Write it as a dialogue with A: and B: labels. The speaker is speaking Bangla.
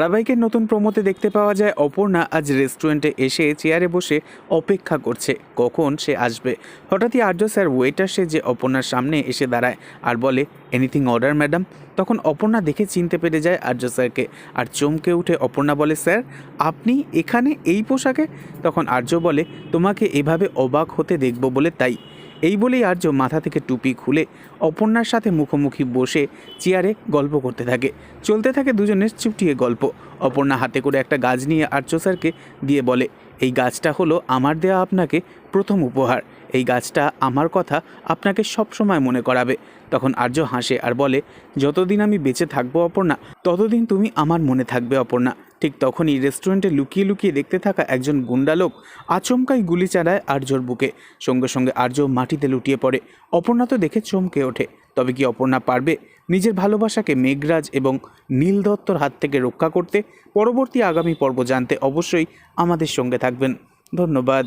A: ধারাবাহিকের নতুন প্রমোতে দেখতে পাওয়া যায় অপর্ণা আজ রেস্টুরেন্টে এসে চেয়ারে বসে অপেক্ষা করছে, কখন সে আসবে। হঠাৎই আর্য স্যার ওয়েটার সে যে অপর্ণার সামনে এসে দাঁড়ায় আর বলে এনিথিং অর্ডার ম্যাডাম তখন অপর্ণা দেখে চিনতে পেরে যায় আর্য স্যারকে আর চমকে উঠে অপর্ণা বলে, স্যার, আপনি এখানে এই পোশাকে? তখন আর্য বলে, তোমাকে এভাবে অবাক হতে দেখব বলে তাই। এই বলেই আর্য মাথা থেকে টুপি খুলে অপর্ণার সাথে মুখোমুখি বসে চেয়ারে গল্প করতে থাকে। চলতে থাকে দুজনের চুপটিয়ে গল্প। অপর্ণা হাতে করে একটা গাছ নিয়ে আর্য স্যারকে দিয়ে বলে, এই গাছটা হলো আমার দেয়া আপনাকে প্রথম উপহার। এই গাছটা আমার কথা আপনাকে সব সময় মনে করাবে। তখন আর্য হাসে আর বলে, যতদিন আমি বেঁচে থাকব অপর্ণা, ততদিন তুমি আমার মনে থাকবে অপর্ণা। ঠিক তখনই রেস্টুরেন্টে লুকিয়ে লুকিয়ে দেখতে থাকা একজন গুন্ডালোক আচমকাই গুলি চালায় আর্যর বুকে। সঙ্গে সঙ্গে আর্য মাটিতে লুটিয়ে পড়ে। অপর্ণা তো দেখে চমকে ওঠে। তবে কি অপর্ণা পারবে? নিজের ভালোবাসাকে মেঘরাজ এবং নীল দত্তর হাত থেকে রক্ষা করতে? পরবর্তী আগামী পর্ব জানতে অবশ্যই আমাদের সঙ্গে থাকবেন। ধন্যবাদ।